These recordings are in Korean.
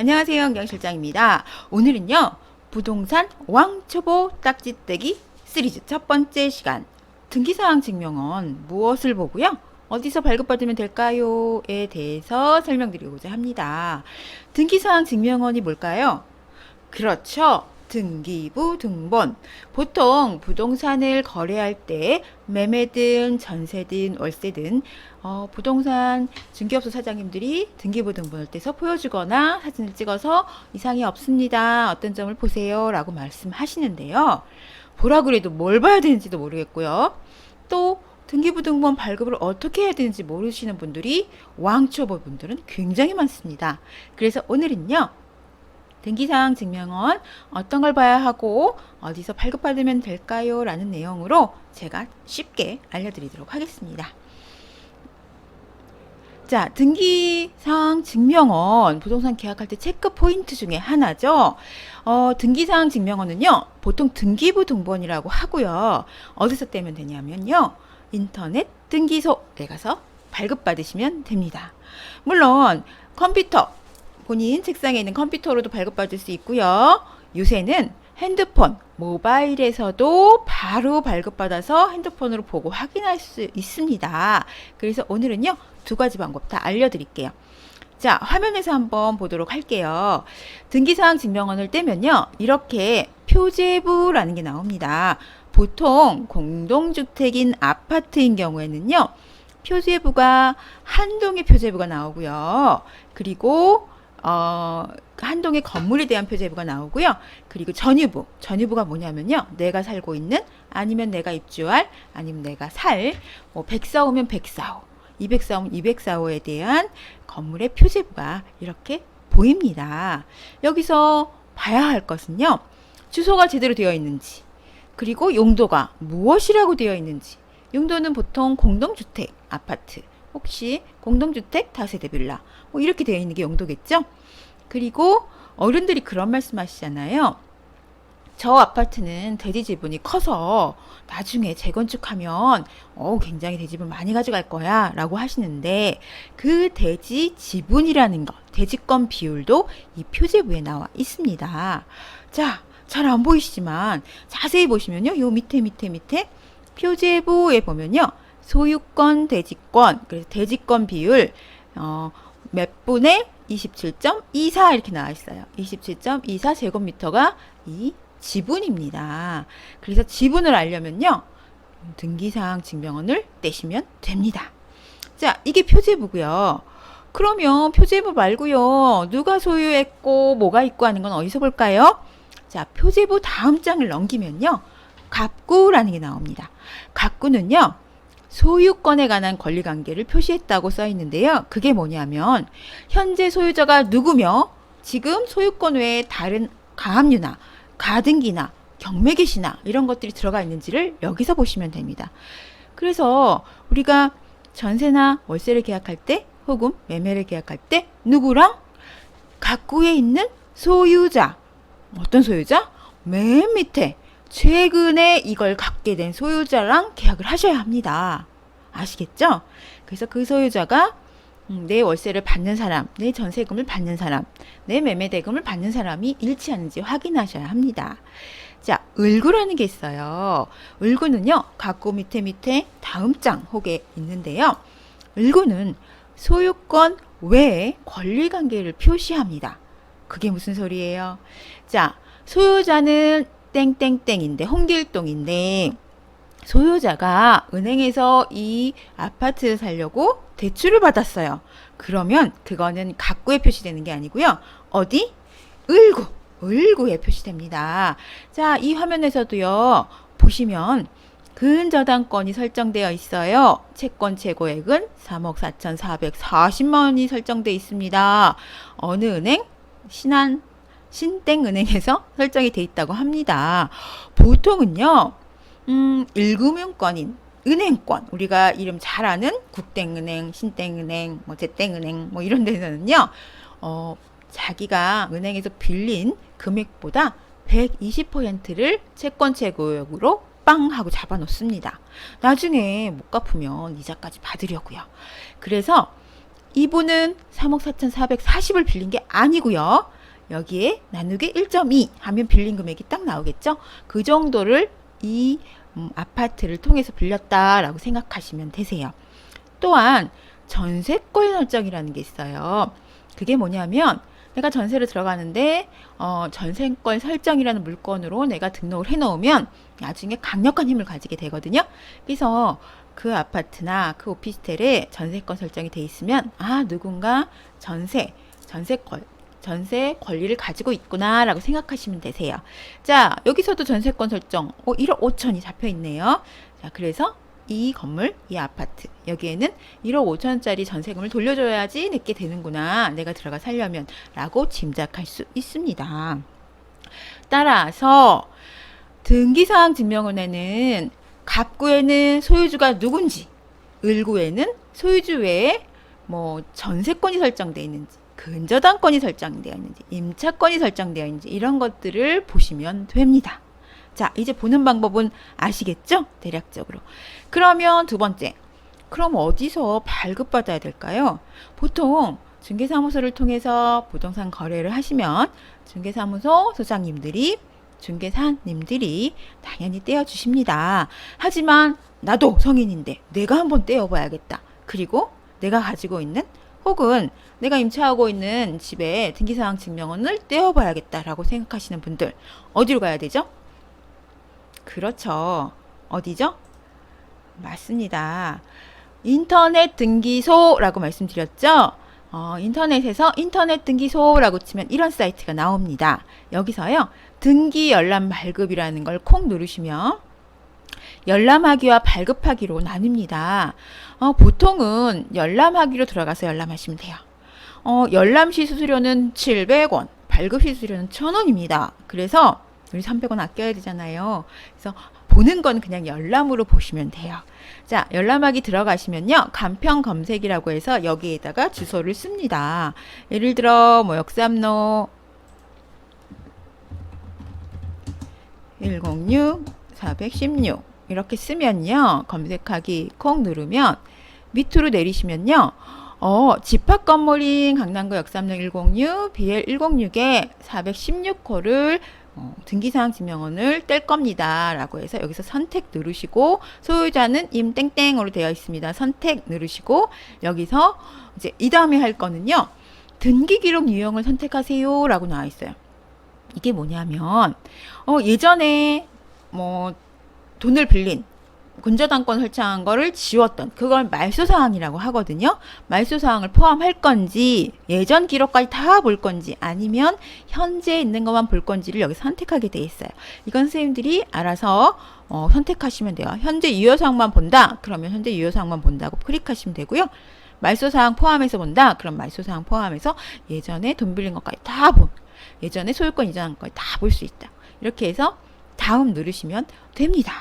안녕하세요. 영실장입니다. 오늘은요. 부동산 왕초보 딱지떼기 시리즈 첫 번째 시간 등기사항 증명은 무엇을 보고요? 어디서 발급받으면 될까요?에 대해서 설명드리고자 합니다. 등기사항 증명원이 뭘까요? 그렇죠. 등기부 등본. 보통 부동산을 거래할 때 매매든 전세든 월세든 어, 부동산 중개업소 사장님들이 등기부 등본을 떼서 보여주거나 사진을 찍어서 이상이 없습니다. 어떤 점을 보세요. 라고 말씀하시는데요. 보라 그래도 뭘 봐야 되는지도 모르겠고요. 또 등기부 등본 발급을 어떻게 해야 되는지 모르시는 분들이 왕초보 분들은 굉장히 많습니다. 그래서 오늘은요. 등기사항 증명은 어떤 걸 봐야 하고 어디서 발급받으면 될까요? 라는 내용으로 제가 쉽게 알려드리도록 하겠습니다. 자, 등기사항 증명원 부동산 계약할 때 체크 포인트 중에 하나죠. 어, 등기사항 증명원은요, 보통 등기부 등본이라고 하고요. 어디서 떼면 되냐면요, 인터넷 등기소에 가서 발급받으시면 됩니다. 물론 컴퓨터, 본인 책상에 있는 컴퓨터로도 발급받을 수 있고요. 요새는 핸드폰, 모바일에서도 바로 발급받아서 핸드폰으로 보고 확인할 수 있습니다. 그래서 오늘은요, 두 가지 방법 다 알려드릴게요. 자, 화면에서 한번 보도록 할게요. 등기사항 증명원을 떼면요, 이렇게 표제부라는 게 나옵니다. 보통 공동주택인 아파트인 경우에는요, 표제부가 한 동의 표제부가 나오고요. 그리고 어, 한 동의 건물에 대한 표제부가 나오고요. 그리고 전유부. 전유부가 뭐냐면요. 내가 살고 있는 아니면 내가 입주할 아니면 내가 살뭐 104호면 104호, 204호면 204호에 대한 건물의 표제부가 이렇게 보입니다. 여기서 봐야 할 것은요. 주소가 제대로 되어 있는지 그리고 용도가 무엇이라고 되어 있는지 용도는 보통 공동주택, 아파트, 혹시 공동주택, 다세대 빌라 뭐 이렇게 되어 있는 게 용도겠죠? 그리고 어른들이 그런 말씀 하시잖아요. 저 아파트는 대지 지분이 커서 나중에 재건축하면 어, 굉장히 대지분 많이 가져갈 거야 라고 하시는데 그 대지 지분이라는 것, 대지권 비율도 이 표제부에 나와 있습니다. 자, 잘 안 보이시지만 자세히 보시면요. 요 밑에 밑에 밑에 표제부에 보면요. 소유권, 대지권, 그래서 대지권 비율 어, 몇 분의 27.24 이렇게 나와 있어요. 27.24 제곱미터가 이 지분입니다. 그래서 지분을 알려면요. 등기사항 증명원을 떼시면 됩니다. 자, 이게 표제부고요. 그러면 표제부 말고요. 누가 소유했고 뭐가 있고 하는 건 어디서 볼까요? 자, 표제부 다음 장을 넘기면요. 갑구라는 게 나옵니다. 갑구는요. 소유권에 관한 권리 관계를 표시했다고 써 있는데요. 그게 뭐냐면 현재 소유자가 누구며 지금 소유권 외에 다른 가압류나 가등기나 경매계시나 이런 것들이 들어가 있는지를 여기서 보시면 됩니다. 그래서 우리가 전세나 월세를 계약할 때 혹은 매매를 계약할 때 누구랑 각구에 있는 소유자 어떤 소유자? 맨 밑에 최근에 이걸 갖게 된 소유자랑 계약을 하셔야 합니다. 아시겠죠? 그래서 그 소유자가 음, 내 월세를 받는 사람, 내 전세금을 받는 사람, 내 매매 대금을 받는 사람이 일치하는지 확인하셔야 합니다. 자, 을구라는 게 있어요. 을구는요, 각고 밑에 밑에 다음 장 혹에 있는데요. 을구는 소유권 외에 권리 관계를 표시합니다. 그게 무슨 소리예요? 자, 소유자는 땡땡땡인데 홍길동인데 소유자가 은행에서 이 아파트를 살려고 대출을 받았어요. 그러면 그거는 각구에 표시되는 게 아니고요. 어디? 을구. 을구에 표시됩니다. 자, 이 화면에서도요. 보시면 근저당권이 설정되어 있어요. 채권 최고액은 3억 4,440만 원이 설정되어 있습니다. 어느 은행? 신한 신땡은행에서 설정이 돼 있다고 합니다. 보통은요, 음, 1금융권인 은행권, 우리가 이름 잘 아는 국땡은행, 신땡은행, 뭐 제땡은행, 뭐 이런 데서는요, 어, 자기가 은행에서 빌린 금액보다 120%를 채권 최고액으로 빵 하고 잡아 놓습니다. 나중에 못 갚으면 이자까지 받으려고요. 그래서 이분은 3억 4,440을 빌린 게 아니고요. 여기에 나누기 1.2 하면 빌린 금액이 딱 나오겠죠? 그 정도를 이 음, 아파트를 통해서 빌렸다라고 생각하시면 되세요. 또한 전세권 설정이라는 게 있어요. 그게 뭐냐면 내가 전세로 들어가는데 어, 전세권 설정이라는 물건으로 내가 등록을 해놓으면 나중에 강력한 힘을 가지게 되거든요. 그래서 그 아파트나 그 오피스텔에 전세권 설정이 돼 있으면 아 누군가 전세 전세권 전세 권리를 가지고 있구나라고 생각하시면 되세요. 자 여기서도 전세권 설정 어, 1억 5천이 잡혀 있네요. 자 그래서 이 건물, 이 아파트 여기에는 1억 5천짜리 전세금을 돌려줘야지 내게 되는구나 내가 들어가 살려면 라고 짐작할 수 있습니다. 따라서 등기사항 증명원에는 갑구에는 소유주가 누군지 을구에는 소유주 외에 뭐 전세권이 설정되어 있는지 근저당권이 설정되어 있는지 임차권이 설정되어 있는지 이런 것들을 보시면 됩니다. 자, 이제 보는 방법은 아시겠죠? 대략적으로. 그러면 두 번째. 그럼 어디서 발급받아야 될까요? 보통 중개사무소를 통해서 부동산 거래를 하시면 중개사무소 소장님들이 중개사님들이 당연히 떼어주십니다. 하지만 나도 성인인데 내가 한번 떼어봐야겠다. 그리고 내가 가지고 있는 혹은 내가 임차하고 있는 집에 등기사항 증명원을 떼어봐야겠다라고 생각하시는 분들 어디로 가야 되죠? 그렇죠. 어디죠? 맞습니다. 인터넷 등기소라고 말씀드렸죠? 어, 인터넷에서 인터넷 등기소라고 치면 이런 사이트가 나옵니다. 여기서요, 등기 열람 발급이라는 걸 콕 누르시면 열람하기와 발급하기로 나뉩니다. 어, 보통은 열람하기로 들어가서 열람하시면 돼요. 어, 열람 시 수수료는 700원, 발급 시 수수료는 1000원입니다. 그래서 우리 300원 아껴야 되잖아요. 그래서 보는 건 그냥 열람으로 보시면 돼요. 자, 열람하기 들어가시면요. 간편 검색이라고 해서 여기에다가 주소를 씁니다. 예를 들어 뭐 역삼로 106 416 이렇게 쓰면요. 검색하기 콕 누르면 밑으로 내리시면요. 어, 집합 건물인 강남구 역삼로 106 BL 106에 416호를 어, 등기사항 증명원을 뗄 겁니다. 라고 해서 여기서 선택 누르시고 소유자는 임땡땡으로 되어 있습니다. 선택 누르시고 여기서 이제 이 다음에 할 거는요. 등기 기록 유형을 선택하세요. 라고 나와 있어요. 이게 뭐냐면 어, 예전에 뭐 돈을 빌린 근저당권 설정한 거를 지웠던 그걸 말소 사항이라고 하거든요. 말소 사항을 포함할 건지 예전 기록까지 다 볼 건지 아니면 현재 있는 것만 볼 건지를 여기 선택하게 돼 있어요. 이건 선생님들이 알아서 어, 선택하시면 돼요. 현재 유효 사항만 본다. 그러면 현재 유효 사항만 본다고 클릭하시면 되고요. 말소 사항 포함해서 본다. 그럼 말소 사항 포함해서 예전에 돈 빌린 것까지 다 본. 예전에 소유권 이전한 것까지 다 볼 수 있다. 이렇게 해서 다음 누르시면 됩니다.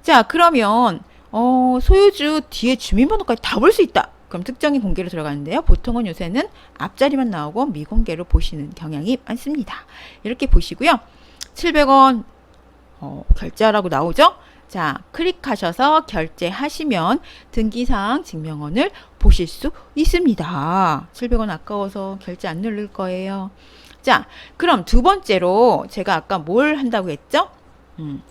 자, 그러면 어, 소유주 뒤에 주민번호까지 다 볼 수 있다. 그럼 특정인 공개로 들어가는데요. 보통은 요새는 앞자리만 나오고 미공개로 보시는 경향이 많습니다. 이렇게 보시고요. 700원 어, 결제하라고 나오죠? 자, 클릭하셔서 결제하시면 등기사항 증명원을 보실 수 있습니다. 700원 아까워서 결제 안 누를 거예요. 자, 그럼 두 번째로 제가 아까 뭘 한다고 했죠? 음,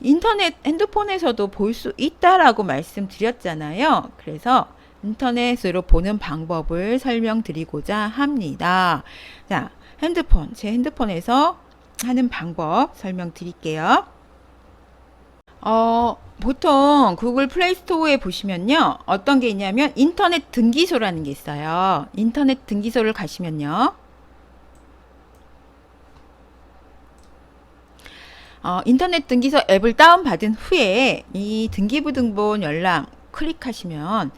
인터넷 핸드폰에서도 볼 수 있다라고 말씀드렸잖아요. 그래서 인터넷으로 보는 방법을 설명드리고자 합니다. 자, 핸드폰, 제 핸드폰에서 하는 방법 설명드릴게요. 어, 보통 구글 플레이 스토어에 보시면요. 어떤 게 있냐면 인터넷 등기소라는 게 있어요. 인터넷 등기소를 가시면요. 어, 인터넷 등기소 앱을 다운받은 후에 이 등기부등본 열람 클릭하시면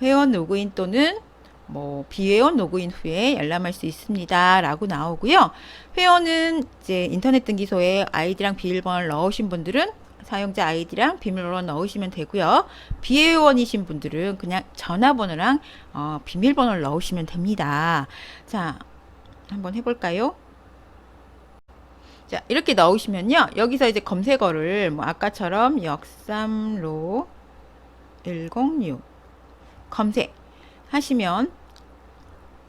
회원 로그인 또는 뭐 비회원 로그인 후에 열람할 수 있습니다. 라고 나오고요. 회원은 이제 인터넷 등기소에 아이디랑 비밀번호를 넣으신 분들은 사용자 아이디랑 비밀번호 넣으시면 되고요. 비회원이신 분들은 그냥 전화번호랑 어, 비밀번호를 넣으시면 됩니다. 자, 한번 해볼까요? 자, 이렇게 넣으시면요. 여기서 이제 검색어를 뭐 아까처럼 역삼로 106 검색 하시면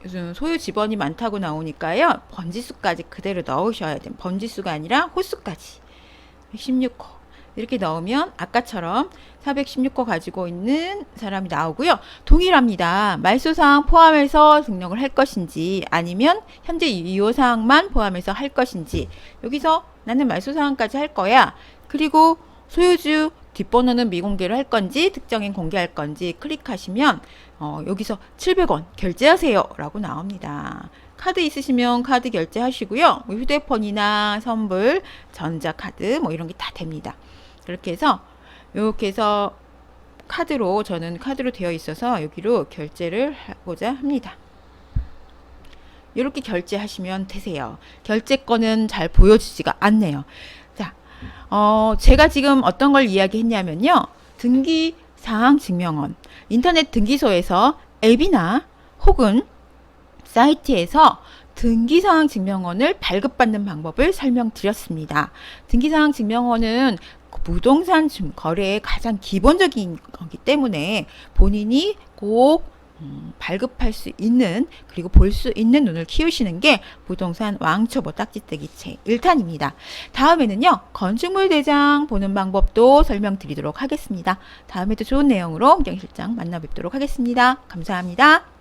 무슨 소유 지번이 많다고 나오니까요. 번지수까지 그대로 넣으셔야 돼요. 번지수가 아니라 호수까지. 116호. 이렇게 넣으면 아까처럼 416호 가지고 있는 사람이 나오고요. 동일합니다. 말소사항 포함해서 등록을 할 것인지 아니면 현재 유효사항만 포함해서 할 것인지 여기서 나는 말소사항까지 할 거야. 그리고 소유주 뒷번호는 미공개로 할 건지 특정인 공개할 건지 클릭하시면 어, 여기서 700원 결제하세요 라고 나옵니다. 카드 있으시면 카드 결제하시고요. 뭐 휴대폰이나 선불, 전자카드 뭐 이런 게 다 됩니다. 그렇게 해서 이렇게 해서 카드로 저는 카드로 되어 있어서 여기로 결제를 하고자 합니다. 이렇게 결제하시면 되세요. 결제권은 잘 보여주지가 않네요. 자, 어, 제가 지금 어떤 걸 이야기했냐면요. 등기 사항 증명원. 인터넷 등기소에서 앱이나 혹은 사이트에서 등기사항 증명원을 발급받는 방법을 설명드렸습니다. 등기사항 증명원은 부동산 증- 거래의 가장 기본적인 거기 때문에 본인이 꼭 음, 발급할 수 있는 그리고 볼 수 있는 눈을 키우시는 게 부동산 왕초보 딱지뜨기 책 1탄입니다. 다음에는요 건축물 대장 보는 방법도 설명드리도록 하겠습니다. 다음에도 좋은 내용으로 홍경실장 만나 뵙도록 하겠습니다. 감사합니다.